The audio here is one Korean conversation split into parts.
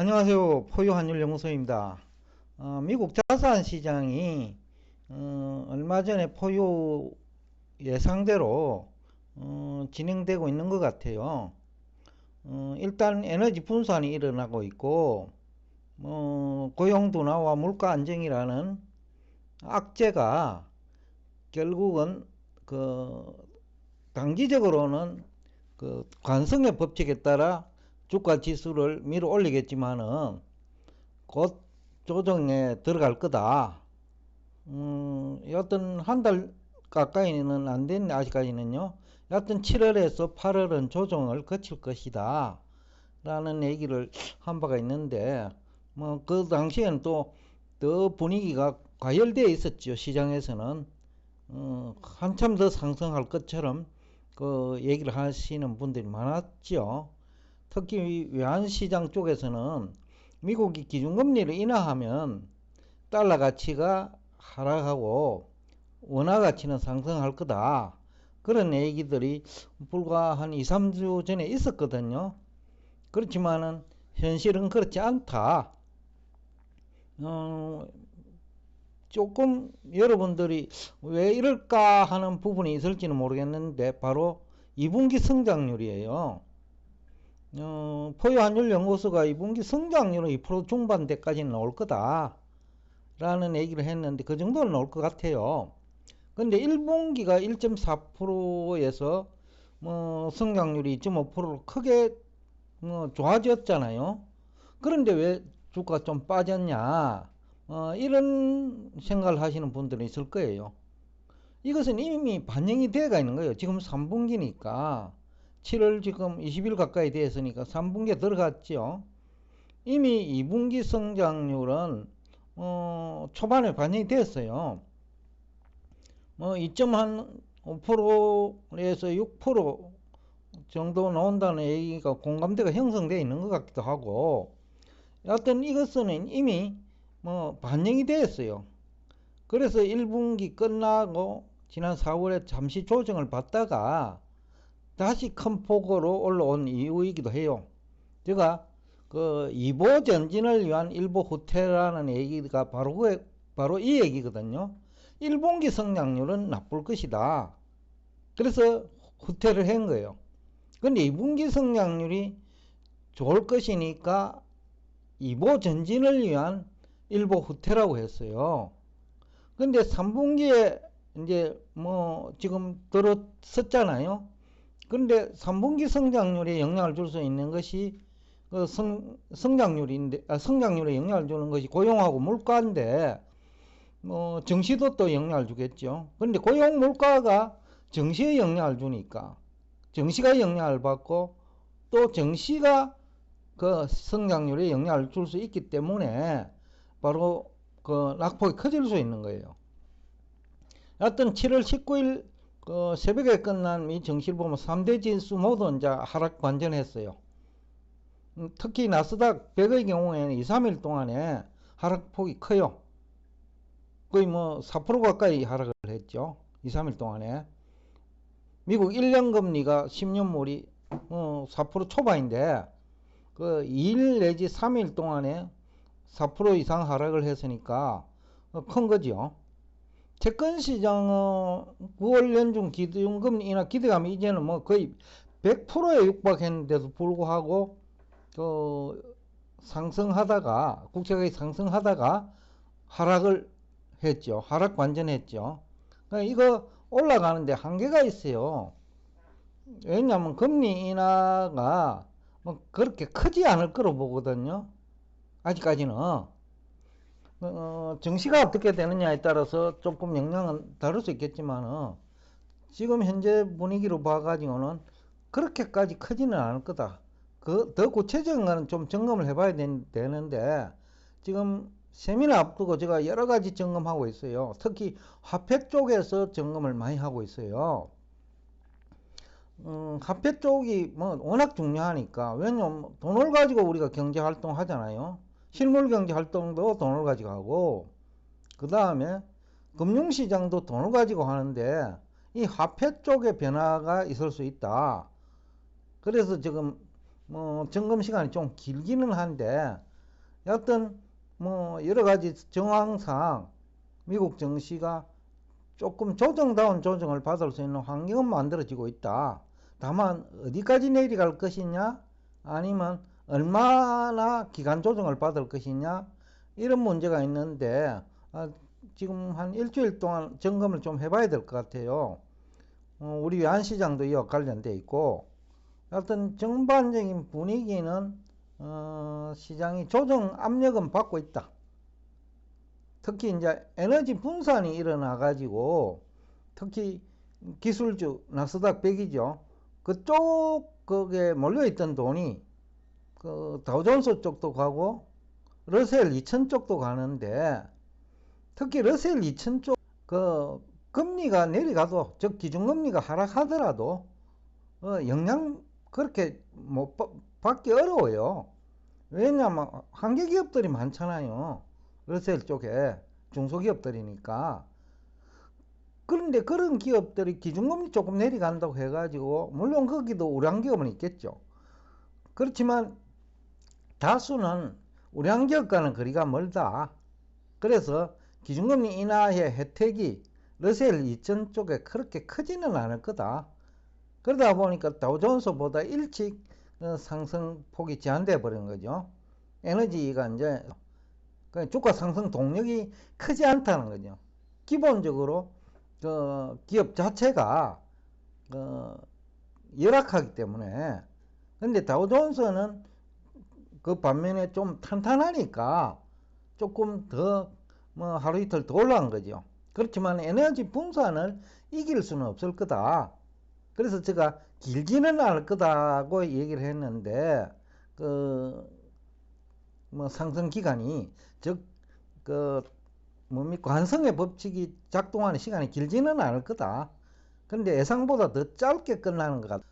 안녕하세요. 포유환율연구소입니다. 어, 미국 자산 시장이 어, 얼마 전에 포유 예상대로 어, 진행되고 있는 것 같아요. 어, 일단 에너지 분산이 일어나고 있고 어, 고용 둔화와 물가 안정이라는 악재가 결국은 그 단기적으로는 그 관성의 법칙에 따라 주가 지수를 밀어 올리겠지만은 곧 조정에 들어갈 거다. 음, 여튼 한 달 가까이는 안 됐네, 아직까지는요. 여튼 7월에서 8월은 조정을 거칠 것이다. 라는 얘기를 한 바가 있는데, 뭐, 그 당시에는 또더 분위기가 과열되어 있었죠. 시장에서는. 어, 한참 더 상승할 것처럼 그 얘기를 하시는 분들이 많았죠. 특히 외환시장 쪽에서는 미국이 기준금리를 인하하면 달러 가치가 하락하고 원화 가치는 상승할 거다. 그런 얘기들이 불과 한 2, 3주 전에 있었거든요. 그렇지만은 현실은 그렇지 않다. 어, 조금 여러분들이 왜 이럴까 하는 부분이 있을지는 모르겠는데 바로 2분기 성장률이에요. 어, 포유환율 연구소가 2분기 성장률은 2% 중반대까지는 나올 거다. 라는 얘기를 했는데 그 정도는 나올 것 같아요. 근데 1분기가 1.4%에서 뭐 성장률이 2.5%로 크게 뭐 좋아졌잖아요. 그런데 왜 주가 좀 빠졌냐? 어, 이런 생각을 하시는 분들이 있을 거예요. 이것은 이미 반영이 되어가 있는 거예요. 지금 3분기니까 7월 지금 20일 가까이 되었으니까 3분기에 들어갔죠. 이미 2분기 성장률은 어, 초반에 반영이 됐어요. 뭐 2.5%에서 6% 정도 나온다는 얘기가 공감대가 형성되어 있는 것 같기도 하고 여하튼 이것은 이미 뭐 반영이 되었어요. 그래서 1분기 끝나고 지난 4월에 잠시 조정을 받다가 다시 큰 폭으로 올라온 이유이기도 해요. 제가 그 이보 전진을 위한 일부 후퇴라는 얘기가 바로 그 바로 이 얘기거든요. 1분기 성장률은 나쁠 것이다. 그래서 후퇴를 한 거예요. 근데 2분기 성장률이 좋을 것이니까 이보 전진을 위한 일부 후퇴라고 했어요. 근데 3분기에 이제 뭐 지금 들어섰잖아요. 그런데 3분기 성장률에 영향을 줄 수 있는 것이 그 성, 성장률인데, 아, 성장률에 영향을 주는 것이 고용하고 물가인데, 뭐, 정시도 또 영향을 주겠죠. 그런데 고용 물가가 정시에 영향을 주니까, 정시가 영향을 받고, 또 정시가 그 성장률에 영향을 줄 수 있기 때문에, 바로 그 낙폭이 커질 수 있는 거예요. 하여튼 7월 19일 그 새벽에 끝난 이 정시를 보면 3대 지수 모두 이제 하락 반전했어요. 음, 특히 나스닥 100의 경우에는 2, 3일 동안에 하락폭이 커요. 거의 뭐 4% 가까이 하락을 했죠. 2, 3일 동안에. 미국 1년 금리가 10년물이 어, 4% 초반인데 그 2일 내지 3일 동안에 4% 이상 하락을 했으니까 큰 거죠. 채권 시장은 9월 연중 기준금리 인하 기대감이 이제는 뭐 거의 100%에 육박했는데도 불구하고 그 상승하다가 국채가격이 상승하다가 하락을 했죠. 하락 반전했죠. 그러니까 이거 올라가는데 한계가 있어요. 왜냐하면 금리 인하가 뭐 그렇게 크지 않을 거로 보거든요. 아직까지는. 어, 정시가 어떻게 되느냐에 따라서 조금 영향은 다를 수 있겠지만 지금 현재 분위기로 봐가지고는 그렇게까지 크지는 않을 거다. 그 더 구체적인 거는 좀 점검을 해봐야 되는데 지금 세미나 앞두고 제가 여러 가지 점검하고 있어요. 특히 화폐 쪽에서 점검을 많이 하고 있어요. 음, 화폐 쪽이 뭐 워낙 중요하니까 왜냐면 돈을 가지고 우리가 경제 활동 하잖아요. 실물 경제 활동도 돈을 가지고 하고 그 다음에 금융시장도 돈을 가지고 하는데 이 화폐 쪽에 변화가 있을 수 있다. 그래서 지금 뭐 점검 시간이 좀 길기는 한데 여하튼 뭐 여러 가지 정황상 미국 증시가 조금 조정다운 조정을 받을 수 있는 환경은 만들어지고 있다. 다만 어디까지 내려갈 것이냐 아니면 얼마나 기간 조정을 받을 것이냐 이런 문제가 있는데 아, 지금 한 일주일 동안 점검을 좀 해봐야 될 것 같아요. 어, 우리 외환시장도 이와 관련돼 있고 하여튼 전반적인 분위기는 어, 시장이 조정 압력은 받고 있다. 특히 이제 에너지 분산이 일어나 가지고 특히 기술주 나스닥 100이죠. 그쪽 거기에 몰려 있던 돈이 그 다우존스 쪽도 가고 러셀 2000 쪽도 가는데 특히 러셀 2000 쪽 그 금리가 내려가도 즉 기준금리가 하락하더라도 어 영향 그렇게 못 받기 어려워요. 왜냐하면 한계 기업들이 많잖아요. 러셀 쪽에 중소기업들이니까. 그런데 그런 기업들이 기준금리 조금 내려간다고 해가지고 물론 거기도 우량기업은 있겠죠. 그렇지만 다수는 우량기업과는 거리가 멀다. 그래서 기준금리 인하의 혜택이 러셀 2000 쪽에 그렇게 크지는 않을 거다. 그러다 보니까 다우존스보다 일찍 어, 상승폭이 제한돼 버린 거죠. 에너지가 이제 그 주가 상승 동력이 크지 않다는 거죠. 기본적으로 그 기업 자체가 그 열악하기 때문에 근데 다우존스는 그 반면에 좀 탄탄하니까 조금 더 뭐 하루 이틀 더 올라간 거죠. 그렇지만 에너지 분산을 이길 수는 없을 거다. 그래서 제가 길지는 않을 거다고 얘기를 했는데 그 뭐 상승 기간이 즉그 뭡니까 관성의 법칙이 작동하는 시간이 길지는 않을 거다. 근데 예상보다 더 짧게 끝나는 것 같다.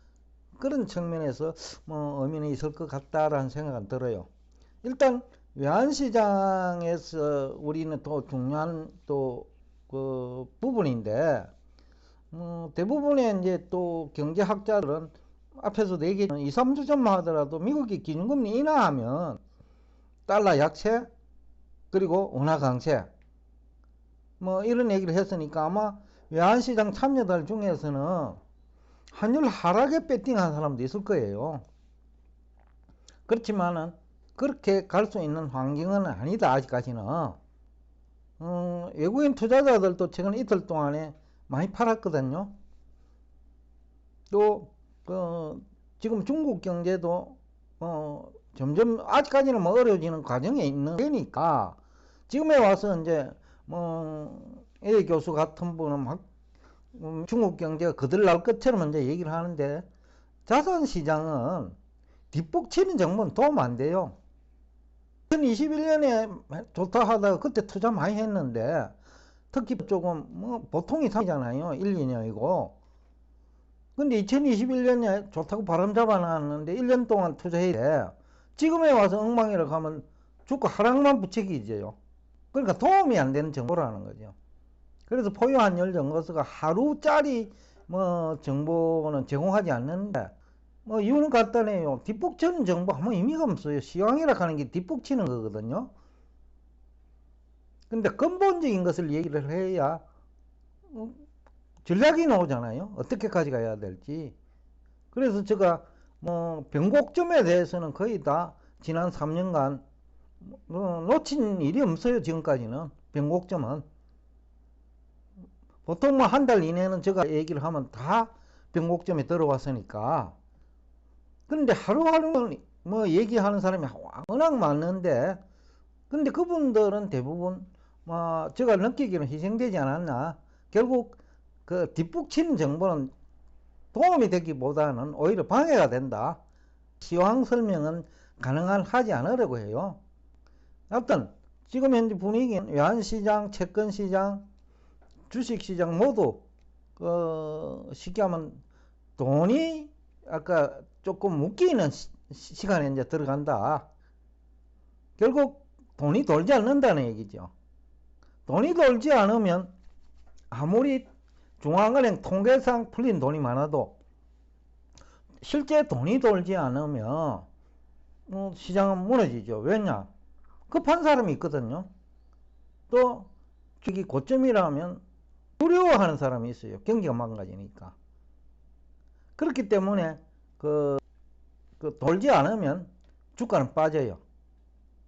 그런 측면에서 뭐 의미는 있을 것 같다라는 생각은 들어요. 일단 외환시장에서 우리는 또 중요한 또 그 부분인데 어, 대부분의 이제 또 경제학자들은 앞에서 얘기 2, 3주 전만 하더라도 미국이 기준금리 인하하면 달러 약세 그리고 원화 강세 뭐 이런 얘기를 했으니까 아마 외환시장 참여들 중에서는 환율 하락에 배팅한 사람도 있을 거예요. 그렇지만은 그렇게 갈 수 있는 환경은 아니다 아직까지는. 어, 외국인 투자자들도 최근 이틀 동안에 많이 팔았거든요. 또, 그, 지금 중국 경제도, 어, 점점, 아직까지는 뭐 어려워지는 과정에 있는 거니까, 지금에 와서 이제, 뭐, A 교수 같은 분은 막, 음, 중국 경제가 거들날 것처럼 이제 얘기를 하는데, 자산 시장은 뒷북 치는 정보는 도움 안 돼요. 2021년에 좋다 하다가 그때 투자 많이 했는데, 특히 조금 뭐 보통이 3이잖아요. 1, 2년이고. 근데 2021년에 좋다고 바람 잡아놨는데 1년 동안 투자해야 돼. 지금에 와서 엉망이라고 하면 주가 하락만 부채기져요. 그러니까 도움이 안 되는 정보라는 거죠. 그래서 포유한 열정거수가 하루짜리 뭐 정보는 제공하지 않는데 뭐 이유는 간단해요. 뒷북치는 정보 아무 의미가 없어요. 시황이라 하는 게 뒷북치는 거거든요. 근데 근본적인 것을 얘기를 해야 어, 전략이 나오잖아요. 어떻게 가져가야 될지. 그래서 제가 뭐 변곡점에 대해서는 거의 다 지난 3년간 뭐 놓친 일이 없어요. 지금까지는 변곡점은 보통 뭐 한 달 이내는 제가 얘기를 하면 다 변곡점에 들어왔으니까. 근데 하루하루 뭐 얘기하는 사람이 워낙 많은데 근데 그분들은 대부분 뭐 제가 느끼기는 희생되지 않았나. 결국 그 뒷북 치는 정보는 도움이 되기보다는 오히려 방해가 된다. 시황 설명은 가능한 하지 않으려고 해요. 어떤 지금 현재 분위기는 외환시장, 채권시장, 주식시장 모두 그 쉽게 하면 돈이 아까 조금 묶이는 시, 간에 이제 들어간다. 결국 돈이 돌지 않는다는 얘기죠. 돈이 돌지 않으면 아무리 중앙은행 통계상 풀린 돈이 많아도 실제 돈이 돌지 않으면 어, 시장은 무너지죠. 왜냐? 급한 사람이 있거든요. 또 저기 고점이라면 두려워하는 사람이 있어요. 경기가 망가지니까. 그렇기 때문에 그, 그 돌지 않으면 주가는 빠져요.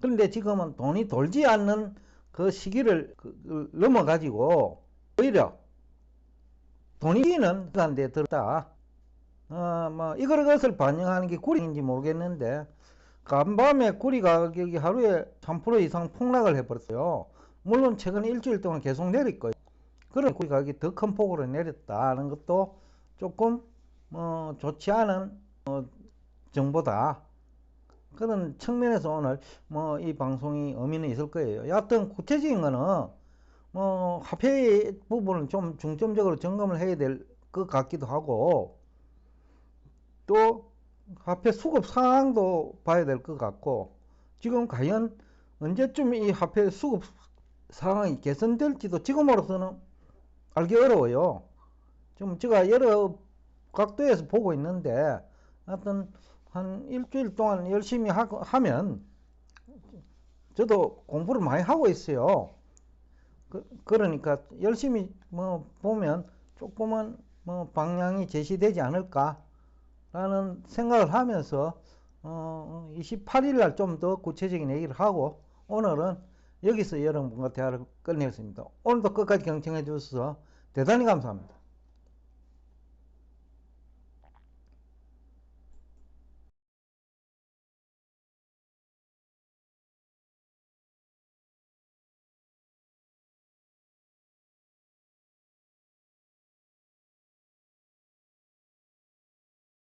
그런데 지금은 돈이 돌지 않는 그 시기를 그- 그 넘어가지고 오히려 돈이 뛰는 가운데 들었다. 어, 뭐, 이걸 것을 반영하는 게 구리인지 모르겠는데, 간밤에 구리 가격이 하루에 3% 이상 폭락을 해버렸어요. 물론 최근 일주일 동안 계속 내릴 거예요. 그런 구리 가격이 더 큰 폭으로 내렸다는 것도 조금, 뭐, 좋지 않은, 어, 정보다. 그런 측면에서 오늘, 뭐, 이 방송이 의미는 있을 거예요. 여하튼 구체적인 거는, 뭐, 화폐 부분을 좀 중점적으로 점검을 해야 될 것 같기도 하고, 또 화폐 수급 상황도 봐야 될 것 같고 지금 과연 언제쯤 이 화폐 수급 상황이 개선될지도 지금으로서는 알기 어려워요. 지금 제가 여러 각도에서 보고 있는데 하여튼 한 일주일 동안 열심히 하, 하면 저도 공부를 많이 하고 있어요. 그, 그러니까 열심히 뭐 보면 조금은 뭐 방향이 제시되지 않을까 라는 생각을 하면서 어, 28일 날 좀 더 구체적인 얘기를 하고 오늘은 여기서 여러분과 대화를 끝내겠습니다. 오늘도 끝까지 경청해 주셔서 대단히 감사합니다.